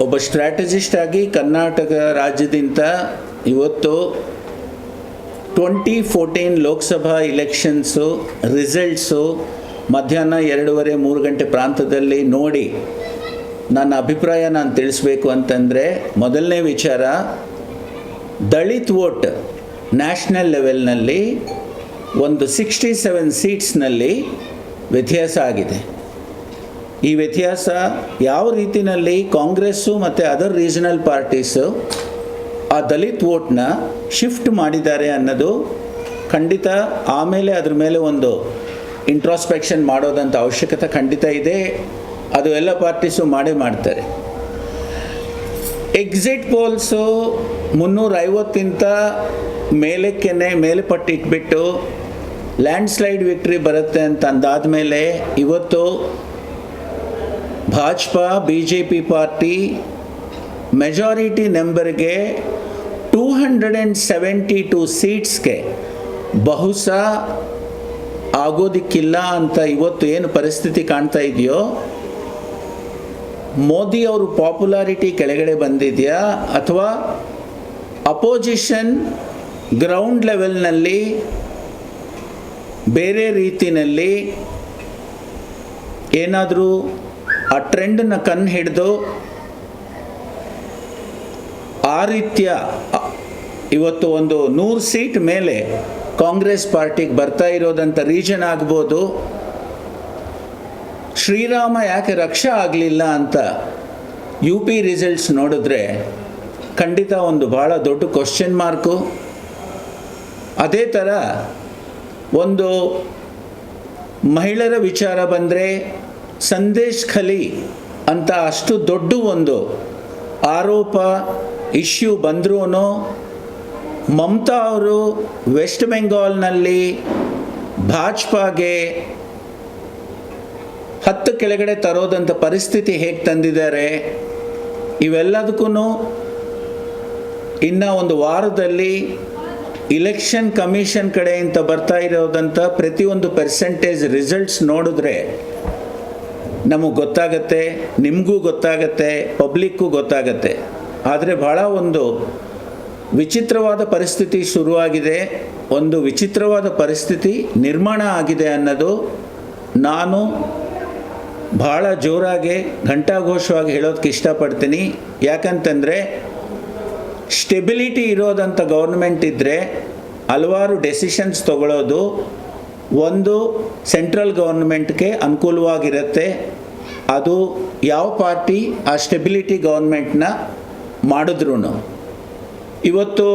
ಒಬ್ಬ ಸ್ಟ್ರಾಟಜಿಸ್ಟ್ ಆಗಿ ಕರ್ನಾಟಕ ರಾಜ್ಯದಿಂದ ಇವತ್ತು twenty fourteen Lok Sabha elections results ಮಧ್ಯಾಹ್ನ ಎರಡೂವರೆ ಮೂರು ಗಂಟೆ ಪ್ರಾಂತದಲ್ಲಿ ನೋಡಿ ನನ್ನ ಅಭಿಪ್ರಾಯ ನಾನು ತಿಳಿಸ್ಬೇಕು ಅಂತಂದರೆ ಮೊದಲನೇ ವಿಚಾರ ದಲಿತ್ ವೋಟ್ ನ್ಯಾಷನಲ್ ಲೆವೆಲ್ನಲ್ಲಿ ಒಂದು ಸಿಕ್ಸ್ಟಿ ಸೆವೆನ್ ಸೀಟ್ಸ್ನಲ್ಲಿ ವ್ಯತ್ಯಾಸ ಆಗಿದೆ. ಈ ವ್ಯತ್ಯಾಸ ಯಾವ ರೀತಿಯಲ್ಲಿ ಕಾಂಗ್ರೆಸ್ಸು ಮತ್ತು ಅದರ್ ರೀಜನಲ್ ಪಾರ್ಟೀಸು ಆ ದಲಿತ್ ವೋಟ್ನ ಶಿಫ್ಟ್ ಮಾಡಿದ್ದಾರೆ ಅನ್ನೋದು ಖಂಡಿತ ಆಮೇಲೆ ಅದ್ರ ಮೇಲೆ ಒಂದು ಇಂಟ್ರಾಸ್ಪೆಕ್ಷನ್ ಮಾಡೋದಂಥ ಅವಶ್ಯಕತೆ ಖಂಡಿತ ಇದೆ. ಅದು ಎಲ್ಲ ಪಾರ್ಟೀಸು ಮಾಡೇ ಮಾಡ್ತಾರೆ. ಎಕ್ಸಿಟ್ ಪೋಲ್ಸು ಮುನ್ನೂರ ಐವತ್ತಿಂತ ಮೇಲಕ್ಕೇನೆ ಇಟ್ಬಿಟ್ಟು ಲ್ಯಾಂಡ್ ಲ್ಯಾಂಡ್ಸ್ಲೈಡ್ ವಿಕ್ಟ್ರಿ ಬರುತ್ತೆ ಅಂತ ಅಂದಾದ ಮೇಲೆ ಇವತ್ತು Bhajapa B J P party majority ನಂಬರ್ಗೆ two hundred and seventy two ಸೀಟ್ಸ್ಗೆ ಬಹುಶಃ ಆಗೋದಿಕ್ಕಿಲ್ಲ ಅಂತ ಇವತ್ತು ಏನು ಪರಿಸ್ಥಿತಿ ಕಾಣ್ತಾ ಇದೆಯೋ? ಮೋದಿ ಅವರು ಪಾಪ್ಯುಲಾರಿಟಿ ಕೆಳಗಡೆ ಬಂದಿದೆಯಾ? ಅಥವಾ ಅಪೋಸಿಷನ್ ಗ್ರೌಂಡ್ ಲೆವೆಲ್ನಲ್ಲಿ ಬೇರೆ ರೀತಿಯಲ್ಲಿ ಏನಾದರೂ ಆ ಟ್ರೆಂಡನ್ನು ಕಣ್ಣು ಹಿಡಿದು ಆ ರೀತಿಯ ಇವತ್ತು ಒಂದು ನೂರು ಸೀಟ್ ಮೇಲೆ ಕಾಂಗ್ರೆಸ್ ಪಾರ್ಟಿಗೆ ಬರ್ತಾ ಇರೋದಂಥ ರೀಜನ್ ಆಗ್ಬೋದು. ಶ್ರೀರಾಮ ಯಾಕೆ ರಕ್ಷಾ ಆಗಲಿಲ್ಲ ಅಂತ ಯು ಪಿ ರಿಸಲ್ಟ್ಸ್ ನೋಡಿದ್ರೆ ಖಂಡಿತ ಒಂದು ಭಾಳ ದೊಡ್ಡ ಕ್ವಶನ್ ಮಾರ್ಕು ಅದೇ ಥರ ಒಂದು ಮಹಿಳೆಯರ ವಿಚಾರ ಬಂದರೆ ಸಂದೇಶ್ ಖಲಿ ಅಂತ ಅಷ್ಟು ದೊಡ್ಡ ಒಂದು ಆರೋಪ ಇಶ್ಯೂ ಬಂದ್ರೂ ಮಮತಾ ಅವರು ವೆಸ್ಟ್ ಬೆಂಗಾಲ್ನಲ್ಲಿ ಭಾಜಪಾಗೆ ಹತ್ತು ಕೆಳಗಡೆ ತರೋದಂಥ ಪರಿಸ್ಥಿತಿ ಹೇಗೆ ತಂದಿದ್ದಾರೆ ಇವೆಲ್ಲದಕ್ಕೂ ಇನ್ನು ಒಂದು ವಾರದಲ್ಲಿ ಇಲೆಕ್ಷನ್ ಕಮಿಷನ್ ಕಡೆಯಿಂದ ಬರ್ತಾ ಇರೋದಂಥ ಪ್ರತಿಯೊಂದು ಪರ್ಸೆಂಟೇಜ್ ರಿಸಲ್ಟ್ಸ್ ನೋಡಿದ್ರೆ ನಮಗೆ ಗೊತ್ತಾಗತ್ತೆ, ನಿಮಗೂ ಗೊತ್ತಾಗತ್ತೆ, ಪಬ್ಲಿಕ್ಗೂ ಗೊತ್ತಾಗತ್ತೆ. ಆದರೆ ಭಾಳ ಒಂದು ವಿಚಿತ್ರವಾದ ಪರಿಸ್ಥಿತಿ ಶುರುವಾಗಿದೆ. ಒಂದು ವಿಚಿತ್ರವಾದ ಪರಿಸ್ಥಿತಿ ನಿರ್ಮಾಣ ಆಗಿದೆ ಅನ್ನೋದು ನಾನು ಭಾಳ ಜೋರಾಗಿ ಘಂಟಾಘೋಷವಾಗಿ ಹೇಳೋದಕ್ಕೆ ಇಷ್ಟಪಡ್ತೀನಿ. ಯಾಕಂತಂದರೆ ಸ್ಟೆಬಿಲಿಟಿ ಇರೋದಂಥ ಗೌರ್ಮೆಂಟ್ ಇದ್ದರೆ ಹಲವಾರು ಡೆಸಿಷನ್ಸ್ ತಗೊಳ್ಳೋದು ಒಂದು ಸೆಂಟ್ರಲ್ ಗೌರ್ಮೆಂಟ್ಗೆ ಅನುಕೂಲವಾಗಿರುತ್ತೆ. ಅದು ಯಾವ ಪಾರ್ಟಿ ಆ ಸ್ಟೆಬಿಲಿಟಿ ಗೌರ್ಮೆಂಟ್ನ ಮಾಡಿದ್ರೂ ಇವತ್ತು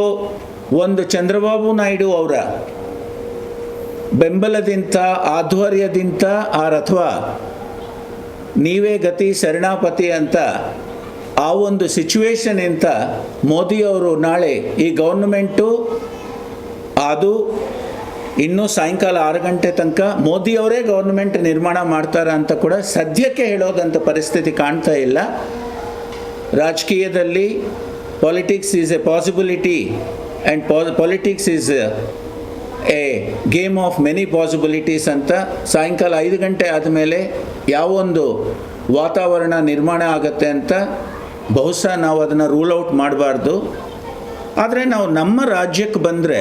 ಒಂದು ಚಂದ್ರಬಾಬು ನಾಯ್ಡು ಅವರ ಬೆಂಬಲದಿಂದ, ಆಧ್ವರ್ಯದಿಂದ ಆ ಅಥವಾ ನೀವೇ ಗತಿ ಶರಣಾಪತಿ ಅಂತ ಆ ಒಂದು ಸಿಚುವೇಶನ್ ಅಂತ ಮೋದಿಯವರು ನಾಳೆ ಈ ಗೌರ್ಮೆಂಟು ಅದು ಇನ್ನೂ ಸಾಯಂಕಾಲ ಆರು ಗಂಟೆ ತನಕ ಮೋದಿಯವರೇ ಗೌರ್ಮೆಂಟ್ ನಿರ್ಮಾಣ ಮಾಡ್ತಾರ ಅಂತ ಕೂಡ ಸದ್ಯಕ್ಕೆ ಹೇಳೋದಂಥ ಪರಿಸ್ಥಿತಿ ಕಾಣ್ತಾ ಇಲ್ಲ. ರಾಜಕೀಯದಲ್ಲಿ politics is a possibility and politics is a game of many possibilities ಅಂತ ಸಾಯಂಕಾಲ ಐದು ಗಂಟೆ ಆದಮೇಲೆ ಯಾವೊಂದು ವಾತಾವರಣ ನಿರ್ಮಾಣ ಆಗುತ್ತೆ ಅಂತ ಬಹುಶಃ ನಾವು ಅದನ್ನು ರೂಲ್ ಔಟ್ ಮಾಡಬಾರ್ದು. ಆದರೆ ನಾವು ನಮ್ಮ ರಾಜ್ಯಕ್ಕೆ ಬಂದರೆ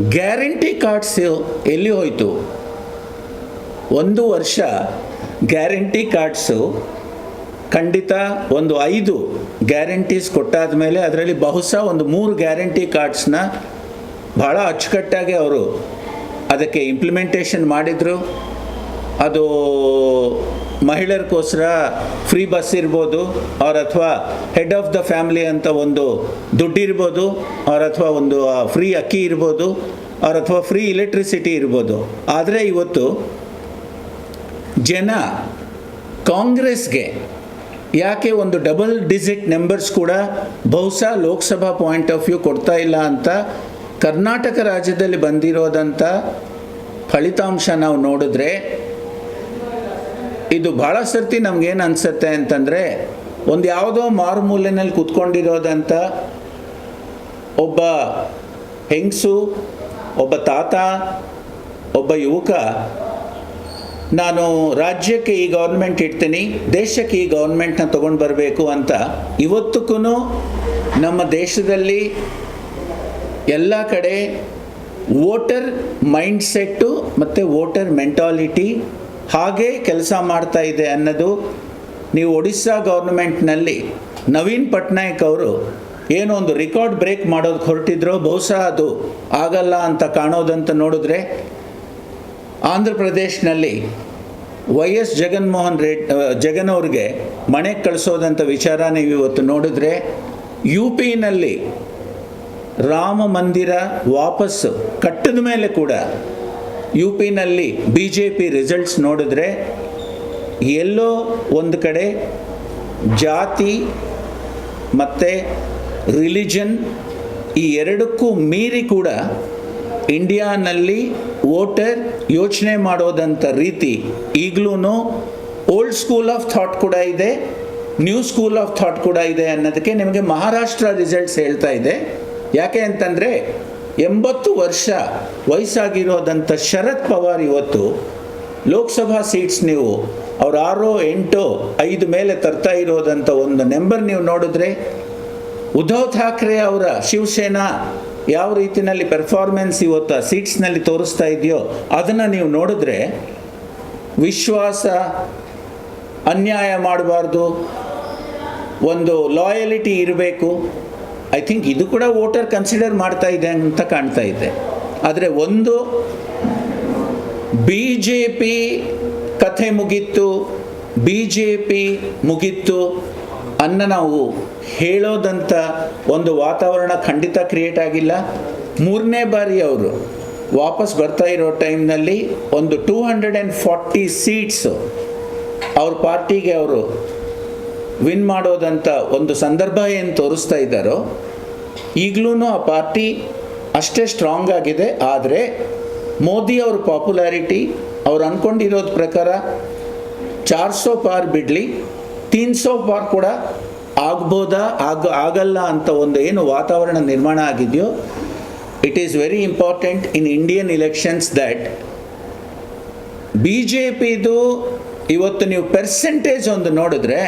ಗ್ಯಾರಂಟಿ ಕಾರ್ಡ್ಸ್ ಎಲ್ಲಿ ಹೋಯಿತು? ಒಂದು ವರ್ಷ ಗ್ಯಾರಂಟಿ ಕಾರ್ಡ್ಸು ಖಂಡಿತ ಒಂದು ಐದು ಗ್ಯಾರಂಟೀಸ್ ಕೊಟ್ಟಾದ ಮೇಲೆ ಅದರಲ್ಲಿ ಬಹುಶಃ ಒಂದು ಮೂರು ಗ್ಯಾರಂಟಿ ಕಾರ್ಡ್ಸ್ನ ಭಾಳ ಅಚ್ಚುಕಟ್ಟಾಗಿ ಅವರು ಅದಕ್ಕೆ ಇಂಪ್ಲಿಮೆಂಟೇಷನ್ ಮಾಡಿದರು. ಅದು ಮಹಿಳೆಯರಿಗೋಸ್ಕರ ಫ್ರೀ ಬಸ್ ಇರ್ಬೋದು ಅವ್ರ ಅಥವಾ ಹೆಡ್ ಆಫ್ ದ ಫ್ಯಾಮಿಲಿ ಅಂತ ಒಂದು ದುಡ್ಡಿರ್ಬೋದು ಅವ್ರ ಅಥವಾ ಒಂದು ಫ್ರೀ ಅಕ್ಕಿ ಇರ್ಬೋದು ಅವ್ರ ಅಥವಾ ಫ್ರೀ ಇಲೆಕ್ಟ್ರಿಸಿಟಿ ಇರ್ಬೋದು. ಆದರೆ ಇವತ್ತು ಜನ ಕಾಂಗ್ರೆಸ್ಗೆ ಯಾಕೆ ಒಂದು ಡಬಲ್ ಡಿಜಿಟ್ ನಂಬರ್ಸ್ ಕೂಡ ಬಹುಶಃ ಲೋಕಸಭಾ ಪಾಯಿಂಟ್ ಆಫ್ ವ್ಯೂ ಕೊಡ್ತಾ ಇಲ್ಲ ಅಂತ ಕರ್ನಾಟಕ ರಾಜ್ಯದಲ್ಲಿ ಬಂದಿರೋದಂಥ ಫಲಿತಾಂಶ ನಾವು ನೋಡಿದ್ರೆ ಇದು ಭಾಳ ಸರ್ತಿ ನಮಗೇನು ಅನಿಸುತ್ತೆ ಅಂತಂದರೆ, ಒಂದು ಯಾವುದೋ ಮಾರುಮೂಲೆನಲ್ಲಿ ಕೂತ್ಕೊಂಡಿರೋದಂಥ ಒಬ್ಬ ಹೆಂಗಸು, ಒಬ್ಬ ತಾತ, ಒಬ್ಬ ಯುವಕ, ನಾನು ರಾಜ್ಯಕ್ಕೆ ಈ ಗೌರ್ಮೆಂಟ್ ಇಡ್ತೀನಿ, ದೇಶಕ್ಕೆ ಈ ಗೌರ್ಮೆಂಟ್ನ ತೊಗೊಂಡು ಬರಬೇಕು ಅಂತ ಇವತ್ತಕ್ಕೂ ನಮ್ಮ ದೇಶದಲ್ಲಿ ಎಲ್ಲ ಕಡೆ ವೋಟರ್ ಮೈಂಡ್ಸೆಟ್ಟು ಮತ್ತು ವೋಟರ್ ಮೆಂಟಾಲಿಟಿ ಹಾಗೇ ಕೆಲಸ ಮಾಡ್ತಾ ಇದೆ ಅನ್ನೋದು ನೀವು ಒಡಿಸ್ಸಾ ಗೌರ್ಮೆಂಟ್ನಲ್ಲಿ ನವೀನ್ ಪಟ್ನಾಯಕ್ ಅವರು ಏನೋ ಒಂದು ರೆಕಾರ್ಡ್ ಬ್ರೇಕ್ ಮಾಡೋದಕ್ಕೆ ಹೊರಟಿದ್ರು ಬಹುಶಃ ಅದು ಆಗಲ್ಲ ಅಂತ ಕಾಣೋದಂತ ನೋಡಿದ್ರೆ ಆಂಧ್ರ ಪ್ರದೇಶನಲ್ಲಿ ವೈ ಎಸ್ ಜಗನ್ಮೋಹನ್ ರೆಡ್ ಜಗನ್ ಅವ್ರಿಗೆ ಮನೆಗೆ ಕಳಿಸೋದಂಥ ವಿಚಾರ ನೀವು ಇವತ್ತು ನೋಡಿದ್ರೆ ಯು ಪಿನಲ್ಲಿ ರಾಮ ಮಂದಿರ ವಾಪಸ್ಸು ಕಟ್ಟಿದ ಮೇಲೆ ಕೂಡ ಯು ಪಿನಲ್ಲಿ ಬಿ ಜೆ ಪಿ ರಿಸಲ್ಟ್ಸ್ ನೋಡಿದ್ರೆ ಎಲ್ಲೋ ಒಂದು ಕಡೆ ಜಾತಿ ಮತ್ತು ರಿಲಿಜನ್ ಈ ಎರಡಕ್ಕೂ ಮೀರಿ ಕೂಡ ಇಂಡಿಯಾನಲ್ಲಿ ವೋಟರ್ ಯೋಚನೆ ಮಾಡೋದಂಥ ರೀತಿ ಈಗಲೂ ಓಲ್ಡ್ ಸ್ಕೂಲ್ ಆಫ್ ಥಾಟ್ ಕೂಡ ಇದೆ ನ್ಯೂ ಸ್ಕೂಲ್ ಆಫ್ ಥಾಟ್ ಕೂಡ ಇದೆ ಅನ್ನೋದಕ್ಕೆ ನಿಮಗೆ ಮಹಾರಾಷ್ಟ್ರ ರಿಸಲ್ಟ್ಸ್ ಹೇಳ್ತಾ ಇದೆ. ಯಾಕೆ ಅಂತಂದರೆ ಎಂಬತ್ತು ವರ್ಷ ವಯಸ್ಸಾಗಿರೋದಂಥ ಶರದ್ ಪವಾರ್ ಇವತ್ತು ಲೋಕಸಭಾ ಸೀಟ್ಸ್ ನೀವು ಅವ್ರು ಆರೋ ಎಂಟೋ ಐದು ಮೇಲೆ ತರ್ತಾ ಇರೋದಂಥ ಒಂದು ನಂಬರ್ ನೀವು ನೋಡಿದ್ರೆ ಉದ್ಧವ್ ಠಾಕ್ರೆ ಅವರ ಶಿವಸೇನಾ ಯಾವ ರೀತಿಯಲ್ಲಿ ಪರ್ಫಾರ್ಮೆನ್ಸ್ ಇವತ್ತು ಸೀಟ್ಸ್ನಲ್ಲಿ ತೋರಿಸ್ತಾ ಇದೆಯೋ ಅದನ್ನು ನೀವು ನೋಡಿದ್ರೆ ವಿಶ್ವಾಸ, ಅನ್ಯಾಯ ಮಾಡಬಾರ್ದು, ಒಂದು ಲಾಯಲಿಟಿ ಇರಬೇಕು. ಐ ಥಿಂಕ್ ಇದು ಕೂಡ ವೋಟರ್ ಕನ್ಸಿಡರ್ ಮಾಡ್ತಾ ಇದೆ ಅಂತ ಕಾಣ್ತಾ ಇದೆ. ಆದರೆ ಒಂದು ಬಿ ಜೆ ಪಿ ಕಥೆ ಮುಗಿತ್ತು ಬಿ ಜೆ ಪಿ ಮುಗೀತು, ಅನ್ನ ನಾವು ಹೇಳೋದಂಥ ಒಂದು ವಾತಾವರಣ ಖಂಡಿತ ಕ್ರಿಯೇಟ್ ಆಗಿಲ್ಲ. ಮೂರನೇ ಬಾರಿ ಅವರು ವಾಪಸ್ ಬರ್ತಾ ಇರೋ ಟೈಮ್ನಲ್ಲಿ ಒಂದು two hundred and forty seats ಅವ್ರ ಪಾರ್ಟಿಗೆ ಅವರು ವಿನ್ ಮಾಡೋದಂಥ ಒಂದು ಸಂದರ್ಭ ಏನು ತೋರಿಸ್ತಾ ಇದ್ದಾರೋ ಈಗಲೂ ಆ ಪಾರ್ಟಿ ಅಷ್ಟೇ ಸ್ಟ್ರಾಂಗ್ ಆಗಿದೆ, ಆದರೆ ಮೋದಿ ಅವ್ರ ಪಾಪ್ಯುಲಾರಿಟಿ ಅವ್ರು ಅಂದ್ಕೊಂಡಿರೋದ ಪ್ರಕಾರ ಚಾರ್ ಸೋ ಪಾರ್ ಬಿಡಲಿ, ತೀನ್ ಸೋ ಪಾರ್ ಕೂಡ ಆಗ್ಬೋದಾ, ಆಗ, ಆಗಲ್ಲ ಅಂತ ಒಂದು ಏನು ವಾತಾವರಣ ನಿರ್ಮಾಣ ಆಗಿದೆಯೋ it is very important in Indian elections that B J ಪಿದು ಇವತ್ತು ನೀವು ಪರ್ಸೆಂಟೇಜ್ ಒಂದು ನೋಡಿದ್ರೆ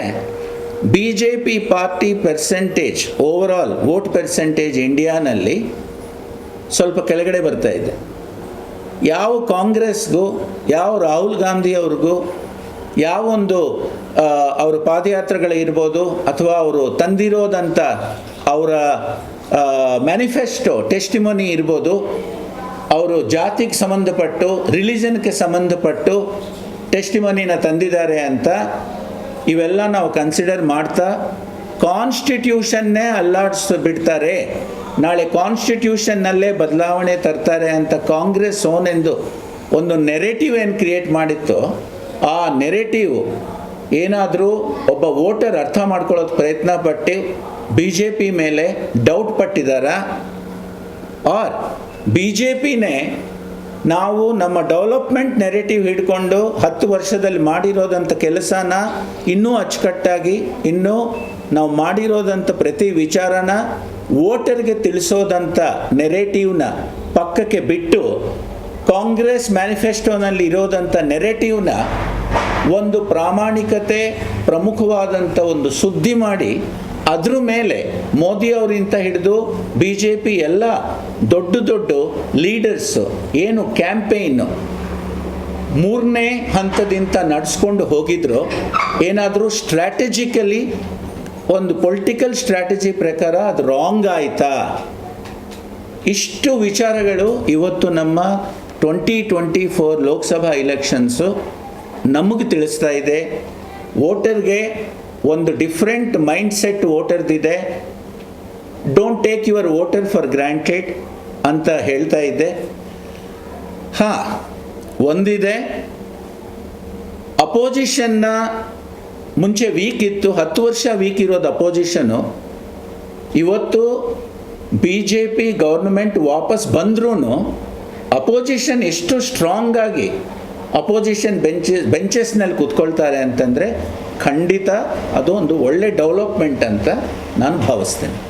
B J P party percentage overall vote percentage ಇಂಡಿಯಾನಲ್ಲಿ ಸ್ವಲ್ಪ ಕೆಳಗಡೆ ಬರ್ತಾ ಇದೆ. ಯಾವ ಕಾಂಗ್ರೆಸ್ಗೂ, ಯಾವ ರಾಹುಲ್ ಗಾಂಧಿ ಅವ್ರಿಗೂ ಯಾವೊಂದು ಅವರ ಪಾದಯಾತ್ರೆಗಳಿರ್ಬೋದು ಅಥವಾ ಅವರು ತಂದಿರೋದಂಥ ಅವರ ಮ್ಯಾನಿಫೆಸ್ಟೋ ಟೆಸ್ಟಿಮೊನಿ ಇರ್ಬೋದು, ಅವರು ಜಾತಿಗೆ ಸಂಬಂಧಪಟ್ಟು ರಿಲಿಜನ್ಗೆ ಸಂಬಂಧಪಟ್ಟು ಟೆಸ್ಟಿಮೊನಿನ ತಂದಿದ್ದಾರೆ ಅಂತ ಇವೆಲ್ಲ ನಾವು ಕನ್ಸಿಡರ್ ಮಾಡ್ತಾ ಕಾನ್ಸ್ಟಿಟ್ಯೂಷನ್ನೇ ಅಲ್ಲಾಡಿಸ್ ಬಿಡ್ತಾರೆ. ನಾಳೆ ಕಾನ್ಸ್ಟಿಟ್ಯೂಷನ್ನಲ್ಲೇ ಬದಲಾವಣೆ ತರ್ತಾರೆ ಅಂತ ಕಾಂಗ್ರೆಸ್ ಓನೆಂದು ಒಂದು ನೆರೆಟಿವ್ ಏನು ಕ್ರಿಯೇಟ್ ಮಾಡಿತ್ತು, ಆ ನೆರೆಟಿವ್ ಏನಾದರೂ ಒಬ್ಬ ವೋಟರ್ ಅರ್ಥ ಮಾಡ್ಕೊಳ್ಳೋದು ಪ್ರಯತ್ನ ಪಟ್ಟು ಬಿ ಜೆ ಪಿ ಮೇಲೆ ಡೌಟ್ ಪಟ್ಟಿದ್ದಾರಾ ಆರ್ ಬಿ ಜೆ ಪಿನೇ ನಾವು ನಮ್ಮ ಡೆವಲಪ್ಮೆಂಟ್ ನೆರೆಟಿವ್ ಹಿಡ್ಕೊಂಡು ಹತ್ತು ವರ್ಷದಲ್ಲಿ ಮಾಡಿರೋದಂಥ ಕೆಲಸನ ಇನ್ನೂ ಅಚ್ಚುಕಟ್ಟಾಗಿ, ಇನ್ನೂ ನಾವು ಮಾಡಿರೋದಂಥ ಪ್ರತಿ ವಿಚಾರನ ವೋಟರ್ಗೆ ತಿಳಿಸೋದಂಥ ನೆರೆಟಿವ್ನ ಪಕ್ಕಕ್ಕೆ ಬಿಟ್ಟು ಕಾಂಗ್ರೆಸ್ ಮ್ಯಾನಿಫೆಸ್ಟೋನಲ್ಲಿ ಇರೋದಂಥ ನೆರೆಟಿವ್ನ ಒಂದು ಪ್ರಾಮಾಣಿಕತೆ ಪ್ರಮುಖವಾದಂಥ ಒಂದು ಸುದ್ದಿ ಮಾಡಿ ಅದ್ರ ಮೇಲೆ ಮೋದಿ ಅವರಿಂತ ಹಿಡಿದು ಬಿ ಜೆ ಪಿ ಎಲ್ಲ ದೊಡ್ಡ ದೊಡ್ಡ ಲೀಡರ್ಸು ಏನು ಕ್ಯಾಂಪೇನ್ ಮೂರನೇ ಹಂತದಿಂದ ನಡೆಸ್ಕೊಂಡು ಹೋಗಿದ್ರು. ಏನಾದರೂ ಸ್ಟ್ರಾಟಜಿಕಲಿ ಒಂದು ಪೊಲಿಟಿಕಲ್ ಸ್ಟ್ರಾಟಜಿ ಪ್ರಕಾರ ಅದು ರಾಂಗ್ ಆಯಿತಾ? ಇಷ್ಟು ವಿಚಾರಗಳು ಇವತ್ತು ನಮ್ಮ twenty twenty four Lok Sabha elections ನಮಗೆ ತಿಳಿಸ್ತಾ ಇದೆ. ವೋಟರ್ಗೆ ಒಂದು different mind set ವೋಟರ್ದಿದೆ. Don't take your voter for granted ಅಂತ ಹೇಳ್ತಾ ಇದ್ದೆ. ಹಾಂ, ಒಂದಿದೆ. ಅಪೋಸಿಷನ್ನ ಮುಂಚೆ ವೀಕ್ ಇತ್ತು, ಹತ್ತು ವರ್ಷ ವೀಕ್ ಇರೋದು ಅಪೋಸಿಷನು ಇವತ್ತು ಬಿ ಜೆ ಪಿ ಗೌರ್ಮೆಂಟ್ ವಾಪಸ್ ಬಂದ್ರೂ ಅಪೋಸಿಷನ್ ಎಷ್ಟು ಸ್ಟ್ರಾಂಗ್ ಆಗಿ ಅಪೋಸಿಷನ್ ಬೆಂಚಸ್ ಬೆಂಚಸ್ನಲ್ಲಿ ಕೂತ್ಕೊಳ್ತಾರೆ ಅಂತಂದರೆ ಖಂಡಿತ ಅದು ಒಂದು ಒಳ್ಳೆ ಡೆವಲಪ್ಮೆಂಟ್ ಅಂತ ನಾನು ಭಾವಿಸ್ತೇನೆ.